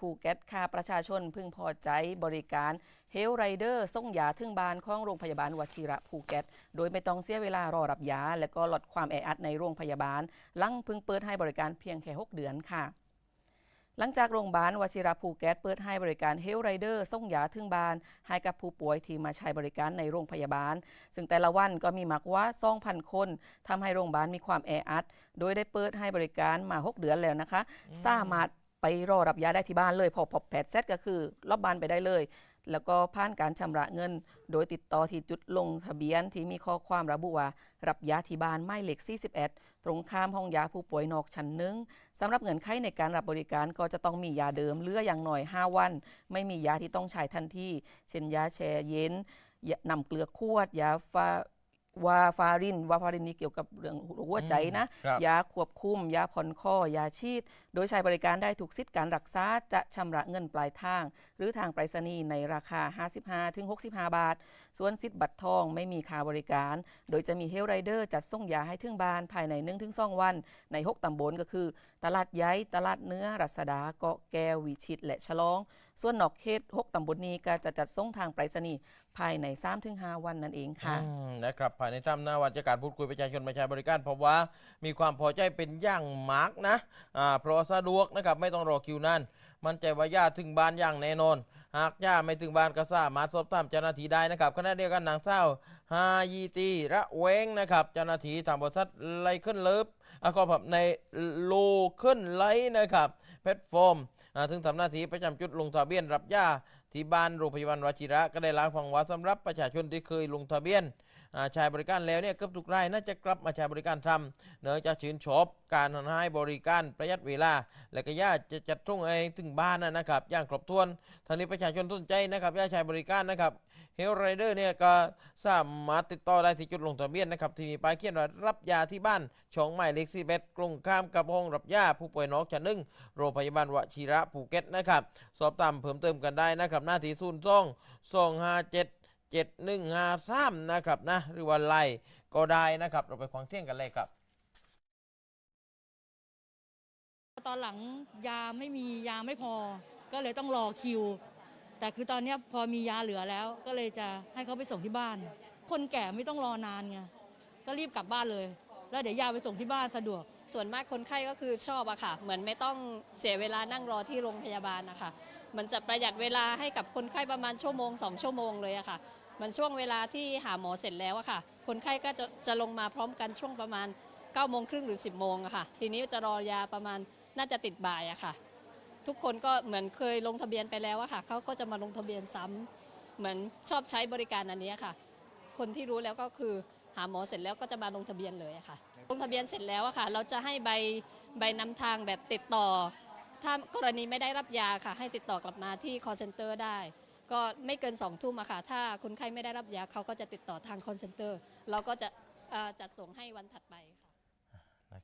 ภูเก็ตค่ะประชาชนพึงพอใจบริการเฮลไรเดอร์ส่งยาถึงบ้านของโรงพยาบาลวชิระภูเก็ต โดยไม่ต้องเสียเวลารอรับยา และก็ลดความแออัดในโรงพยาบาลหลังเพึงเปิดให้บริการเพียงแค่ 6 เดือนค่ะ หลังจากโรงพยาบาลวชิระภูเก็ตเปิดให้บริการเฮลไรเดอร์ส่งยาถึงบ้าน ให้กับผู้ป่วยที่มาใช้บริการในโรงพยาบาล ซึ่งแต่ละวันก็มีมากกว่า2,000 คนทำให้โรงพยาบาลมีความแออัด โดยได้เปิดให้บริการมา 6 เดือนแล้วนะคะ สามารถ ไปรอรับยาได้ที่บ้านเลย พอพอแพทย์เซตก็คือรอบบ้านไปได้เลย แล้วก็ผ่านการชำระเงิน โดยติดต่อที่จุดลงทะเบียนที่มีข้อความระบุว่ารับยาที่บ้านไม่เหล็ก 41 ตรงข้ามห้องยาผู้ป่วยนอกชั้นหนึ่งสำหรับเงื่อนไขในการรับบริการก็จะต้องมียาเดิมเลืออย่างหน่อย 5 วัน ไม่มียาที่ต้องใช้ทันทีเช่นยาแช่เย็นยนำเกลือขวดยาฟา วาฟาริน วาฟารินนี่เกี่ยวกับเรื่องหัวใจนะ ครับ ยาควบคุม ยาผ่อนข้อยาชีด โดยใช้บริการได้ถูกสิทธิ์การรักษาจะชำระเงินปลายทาง หรือทางไปรษณีย์ในราคา 55ถึง65 บาท ส่วนสิทธิ์บัตรทองไม่มีค่าบริการ โดยจะมีเฮลไรเดอร์จัดส่งยาให้ถึงบ้านภายใน 1-2 วัน ใน 6ตำบลก็คือ ตลาดย้ายตลาดเนื้อ รัศดาเกาะแก้ววิชิตและฉลอง ส่วนนอกเขต6ตำบลนี้ก็จะจัดส่งทางไปรษณีย์ภายใน3-5วันนั่นเองค่ะนะครับภายในถ้ำหน้าวันจะการพูดคุยประชาชนมาใช้บริการเพราะว่ามีความพอใจเป็นอย่างมากนะอ่าเพราะสะดวกนะครับไม่ต้องรอคิวนานมั่นใจว่าญาติถึงบ้านอย่างแน่นอน หากญาติไม่ถึงบ้านก็สามารถสอบถามเจ้าหน้าที่ได้นะครับขณะเดียวกันนางเศร้าฮายีตีระเวงนะครับเจ้าหน้าที่ทางบริษัทไลขึ้นเลิฟอะก็แบบในโลขึ้นไลนะครับแพลตฟอร์ม อ่าถึงทำหน้าที่ประจำจุดลงทะเบียนรับยา ที่บ้านโรงพยาบาลวชิระก็ได้ล่าให้ฟังว่าสำหรับประชาชนที่เคยลงทะเบียนอ่าใช้บริการแล้วเนี่ยเกือบทุกรายน่าจะกลับมาใช้บริการทำเนื่องจากชื่นชอบการให้บริการประหยัดเวลา และก็ญาติจะจัดทุ่งไอ้ถึงบ้านนะครับอย่างครบถ้วนทางนี้ประชาชนสนใจนะครับอยากใช้บริการนะครับเฮลไรเดอร์เนี่ยก็สามารถติดต่อได้ที่จุดลงทะเบียนนะครับที่มีป้ายเขียนว่ารับยาที่บ้านช่องใหมายเลขสี่เบ็ดกรุงข้ามกับห้องรับยาผู้ป่วยนอกชั้นหนึ่งโรงพยาบาลวชิระภูเก็ตนะครับ สอบถามเพิ่มเติมกันได้นะครับหน้าที่ศูนย์ซ่องสองห้าเจ็ดเจ็ดหนึ่งห้าสามนะครับนะหรือว่าไลน์ก็ได้นะครับ เราไปฟังเสียงกันเลยครับตอนหลังยาไม่มียาไม่พอ ก็เลยต้องรอคิว แต่คือตอนเนี้ยพอมียาเหลือแล้ว ก็เลยจะให้เขาไปส่งที่บ้าน คนแก่ไม่ต้องรอนานไงก็รีบกลับบ้านเลย แล้วเดี๋ยวยาไปส่งที่บ้านสะดวก ส่วนมากคนไข้ก็คือชอบอะค่ะ เหมือนไม่ต้องเสียเวลานั่งรอที่โรงพยาบาลนะคะ หมันจะประหยัดเวลาให้กับคนไข้ประมาณชั่วโมงสองชั่วโมงเลยอะค่ะมันช่วงเวลาที่หาหมอเสร็จแล้วอะค่ะ คนไข้ก็จะจะลงมาพร้อมกันช่วงประมาณ9ก้าโมงครึ่งหรือ 10บโมงอะค่ะ ทีนี้จะรอยาประมาณน่าจะติดบ่ายอะค่ะ ทุกคนก็เหมือนเคยลงทะเบียนไปแล้วอะค่ะเขาก็จะมาลงทะเบียนซ้ำเหมือนชอบใช้บริการอันนี้ค่ะ คนที่รู้แล้วก็คือหาหมอเสร็จแล้วก็จะมาลงทะเบียนเลยอะค่ะ ลงทะเบียนเสร็จแล้วอะค่ะ เราจะให้ใบใบนำทางแบบติดต่อ ถ้ากรณีไม่ได้รับยาค่ะ ให้ติดต่อกลับมาที่ call center ได้ ก็ไม่เกิน2องทุ่มอะค่ะ ถ้าคนไข้ไม่ได้รับยาเขาก็จะติดต่อทาง call center เราก็จะจัดส่งให้วันถัดไปค่ะ